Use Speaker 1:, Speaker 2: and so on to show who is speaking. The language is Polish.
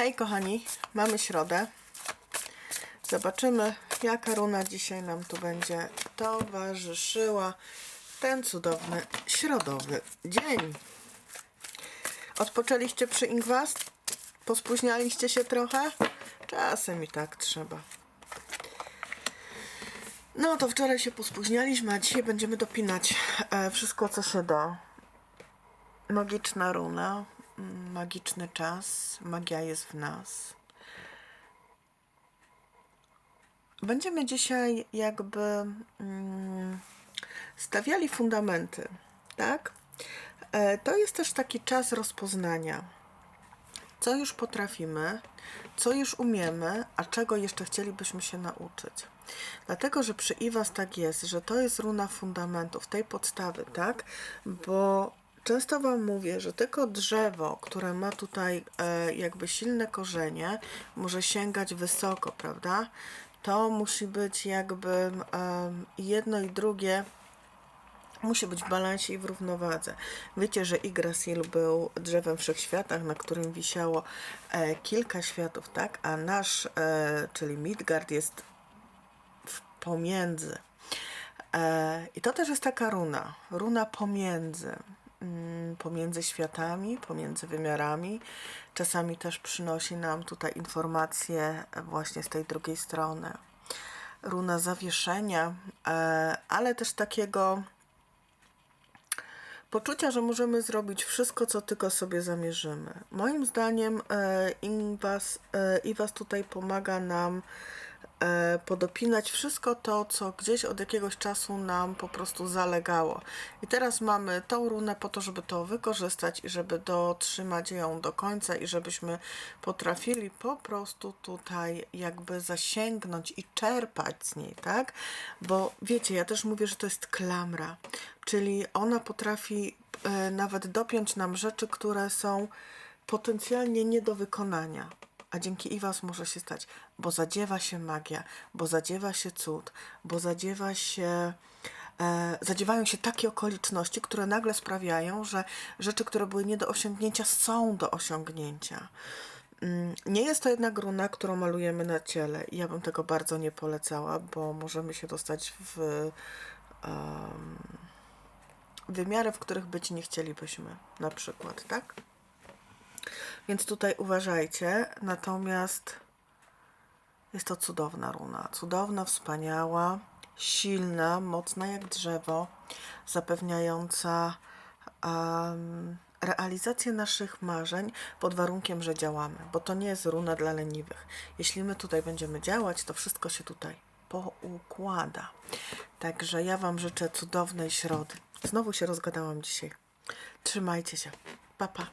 Speaker 1: Hej kochani, mamy środę. Zobaczymy, jaka runa dzisiaj nam tu będzie towarzyszyła ten cudowny środowy dzień. Odpoczęliście przy Ingwas? Pospóźnialiście się trochę? Czasem i tak trzeba. No to wczoraj się pospóźnialiśmy, a dzisiaj będziemy dopinać e, wszystko, co się da. Magiczna runa, magiczny czas, magia jest w nas. Będziemy dzisiaj jakby mm, stawiali fundamenty, tak? E, to jest też taki czas rozpoznania. Co już potrafimy, co już umiemy, a czego jeszcze chcielibyśmy się nauczyć. Dlatego, że przy Iwas tak jest, że to jest runa fundamentów, tej podstawy, tak? Bo często Wam mówię, że tylko drzewo, które ma tutaj e, jakby silne korzenie, może sięgać wysoko, prawda? To musi być jakby jedno i drugie musi być w balansie i w równowadze. Wiecie, że Yggdrasil był drzewem wszechświatach, na którym wisiało e, kilka światów, tak? A nasz, e, czyli Midgard jest w pomiędzy. I to też jest taka runa, runa pomiędzy, pomiędzy światami, pomiędzy wymiarami. Czasami też przynosi nam tutaj informacje właśnie z tej drugiej strony. Runa zawieszenia, e, ale też takiego poczucia, że możemy zrobić wszystko, co tylko sobie zamierzymy. Moim zdaniem e, Iwas, e, tutaj pomaga nam e, podopinać wszystko to, co gdzieś od jakiegoś czasu nam po prostu zalegało. I teraz mamy tą runę po to, żeby to wykorzystać i żeby dotrzymać ją do końca i żebyśmy potrafili po prostu tutaj jakby zasięgnąć i czerpać z niej, tak? Bo wiecie, ja też mówię, że to jest klamra, czyli ona potrafi e, nawet dopiąć nam rzeczy, które są potencjalnie nie do wykonania. A dzięki Iwas może się stać, bo zadziewa się magia, bo zadziewa się cud, bo zadziewa się, e, zadziewają się takie okoliczności, które nagle sprawiają, że rzeczy, które były nie do osiągnięcia, są do osiągnięcia. Mm, Nie jest to jednak runa, którą malujemy na ciele. Ja bym tego bardzo nie polecała, bo możemy się dostać w em, wymiary, w których być nie chcielibyśmy, na przykład, tak? Więc tutaj uważajcie. Natomiast jest to cudowna runa. Cudowna, wspaniała, silna, mocna jak drzewo, zapewniająca em, realizację naszych marzeń pod warunkiem, że działamy, bo to nie jest runa dla leniwych. Jeśli my tutaj będziemy działać, to wszystko się tutaj poukłada. Także ja Wam życzę cudownej środy. Znowu się rozgadałam dzisiaj. Trzymajcie się. Pa, pa.